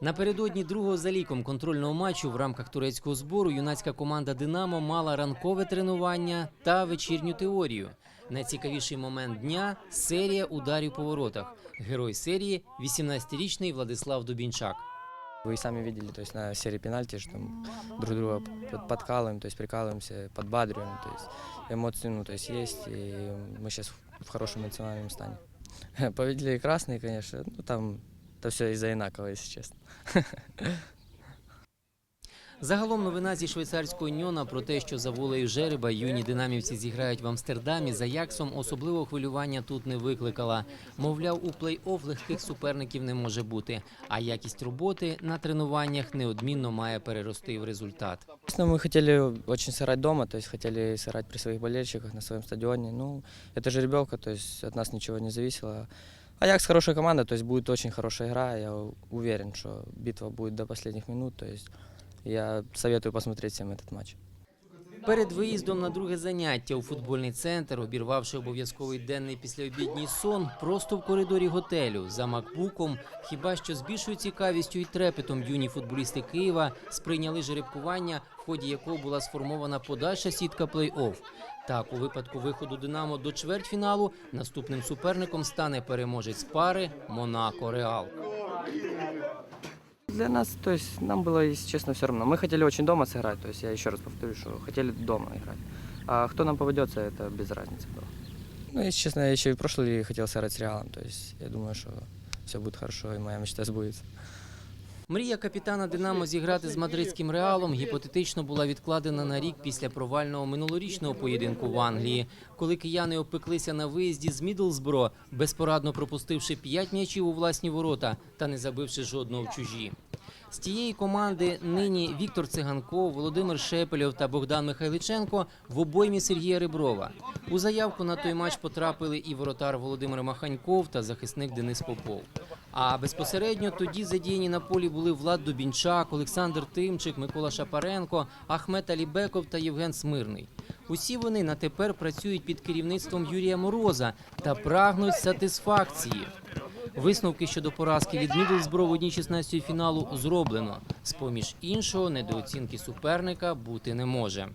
Напередодні другого за ліком контрольного матчу в рамках турецького збору юнацька команда Динамо мала ранкове тренування та вечірню теорію. Найцікавіший момент дня серія ударів по воротах. Герой серії 18-річний Владислав Дубінчак. Вы и сами видели, то есть на серии пенальти, что мы друг друга под- подкалываем, то есть прикалываемся, подбадриваем, то есть эмоции, ну, то есть есть, и мы сейчас в хорошем эмоциональном стане. Победили красные, конечно, ну, там это все из-за Инакова, если честно. Загалом новина зі швейцарського Ньона про те, що за волею жереба юні динамівці зіграють в Амстердамі за Яксом, особливого хвилювання тут не викликала. Мовляв, у плей-офф легких суперників не може бути, а якість роботи на тренуваннях неодмінно має перерости в результат. Естественно, мы хотели очень сыграть дома, то есть хотели сыграть при своих болельщиках на своем стадионе. Ну, это жеребьевка, то есть от нас ничего не зависело. Аякс хорошая команда, то есть будет очень хорошая игра. Я уверен, что битва будет до последних минут. То есть я советую посмотреть всем этот матч. Перед виїздом на друге заняття у футбольний центр, обірвавши обов'язковий денний післяобідній сон, просто в коридорі готелю за макбуком, хіба що з більшою цікавістю і трепетом юні футболісти Києва сприйняли жеребкування, в ході якого була сформована подальша сітка плей-офф. Так, у випадку виходу Динамо до чвертьфіналу наступним суперником стане переможець пари Монако Реал. Для нас, то есть нам было, если честно, все равно. Мы хотели очень дома сыграть, то есть я еще раз повторю, что хотели дома играть. А кто нам попадется, это без разницы было. Ну, если честно, я еще и в прошлой лиге хотел сыграть с Реалом, то есть я думаю, что все будет хорошо и моя мечта сбудется. Мрія капітана Динамо зіграти з мадридським реалом гіпотетично була відкладена на рік після провального минулорічного поєдинку в Англії, коли кияни опеклися на виїзді з Мідлсбро, безпорадно пропустивши п'ять м'ячів у власні ворота та не забивши жодного в чужі. З тієї команди нині Віктор Циганков, Володимир Шепельов та Богдан Михайличенко в обоймі Сергія Реброва. У заявку на той матч потрапили і воротар Володимир Маханьков та захисник Денис Попов. А безпосередньо тоді задіяні на полі були Влад Дубінчак, Олександр Тимчик, Микола Шапаренко, Ахмет Алібеков та Євген Смирний. Усі вони на тепер працюють під керівництвом Юрія Мороза та прагнуть сатисфакції. Висновки щодо поразки від Мідлсбро в одній 16 фіналу зроблено. З поміж іншого, недооцінки суперника бути не може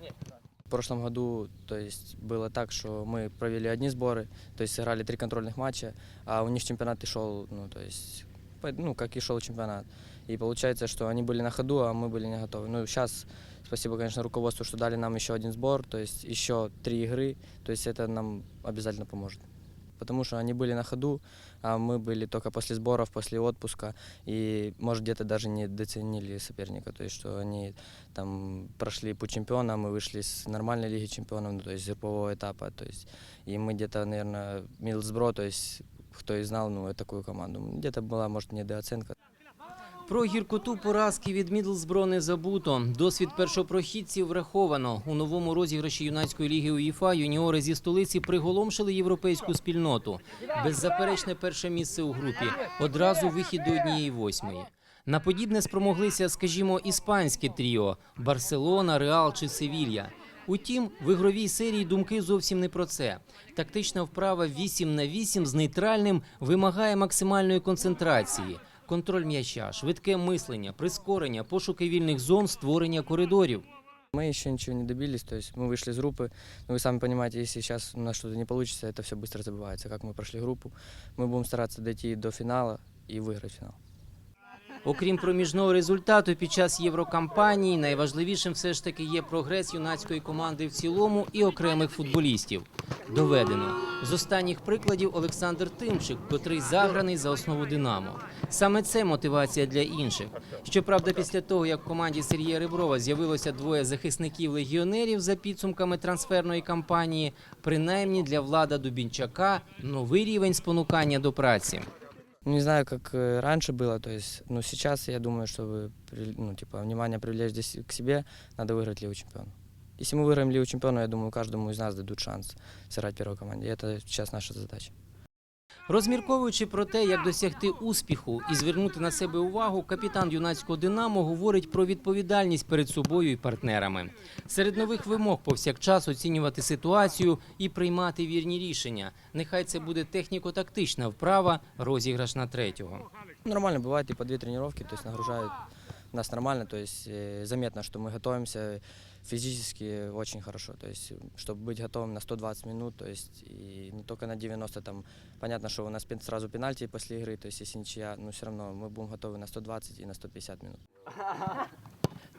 В прошлом году, то есть было так, что мы провели одни сборы, то есть сыграли три контрольных матча, а у них чемпионат и шел, ну, то есть, по- ну, как и шел чемпионат. И получается, что они были на ходу, а мы были не готовы. Ну, сейчас спасибо, конечно, руководству, что дали нам еще один сбор, то есть еще три игры, то есть это нам обязательно поможет. Потому что они были на ходу, а мы были только после сборов, после отпуска, и, может, где-то даже не доценили соперника, то есть, что они там прошли по чемпионам и вышли с нормальной лиги чемпионов, ну, то есть, группового этапа, то есть, и мы где-то, наверное, Милсбро, то есть, кто и знал, ну, такую команду, где-то была, может, недооценка. Про гіркоту поразки від Мідлсбро не забуто. Досвід першопрохідців враховано. У новому розіграші юнацької ліги УЄФА юніори зі столиці приголомшили європейську спільноту. Беззаперечне перше місце у групі. Одразу вихід до однієї восьмої. На подібне спромоглися, скажімо, іспанське тріо Барселона, Реал чи Севілья. Утім, в ігровій серії думки зовсім не про це. Тактична вправа 8 на 8 з нейтральним вимагає максимальної концентрації Контроль м'яча, швидке мислення, прискорення, пошуки вільних зон, створення коридорів. Мы еще ничего не добились, то есть мы вышли из группы, но вы сами понимаете, если сейчас у нас что-то не получится, это все быстро забывается, как мы прошли группу. Мы будем стараться дойти до финала и выиграть финал. Окрім проміжного результату під час єврокампанії, найважливішим все ж таки є прогрес юнацької команди в цілому і окремих футболістів. Доведено з останніх прикладів Олександр Тимчик, котрий заграний за основу Динамо. Саме це мотивація для інших. Щоправда, після того як в команді Сергія Реброва з'явилося двоє захисників легіонерів за підсумками трансферної кампанії, принаймні для влада Дубінчака новий рівень спонукання до праці. Не знаю, как э, раньше было, то есть, но сейчас я думаю, чтобы ну, типа, внимание привлечь здесь к себе, надо выиграть Лигу Чемпионов. Если мы выиграем Лигу Чемпионов, я думаю, каждому из нас дадут шанс сыграть в первой команде. И это сейчас наша задача. Розмірковуючи про те, як досягти успіху і звернути на себе увагу, капітан юнацького Динамо говорить про відповідальність перед собою і партнерами. Серед нових вимог повсякчас оцінювати ситуацію і приймати вірні рішення. Нехай це буде техніко-тактична вправа, розіграш на третього. Нормально и по две тренировки, то есть нагружают нас нормально, то есть э, заметно, что мы готовимся физически очень хорошо, то есть чтобы быть готовым на 120 минут, то есть и не только на 90, там понятно, что у нас пен- сразу пенальти после игры, то есть если ничья, но все равно мы будем готовы на 120 и на 150 минут.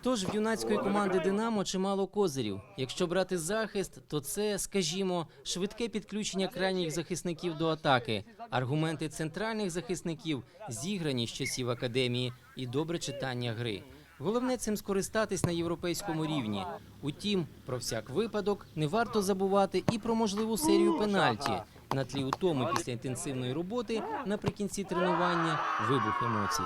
Тож в юнацької команди Динамо чимало козирів. Якщо брати захист, то це, скажімо, швидке підключення крайніх захисників до атаки, аргументи центральних захисників зіграні з часів академії і добре читання гри. Головне цим скористатись на європейському рівні. Утім, про всяк випадок не варто забувати і про можливу серію пенальті. На тлі утоми після інтенсивної роботи наприкінці тренування вибух емоцій.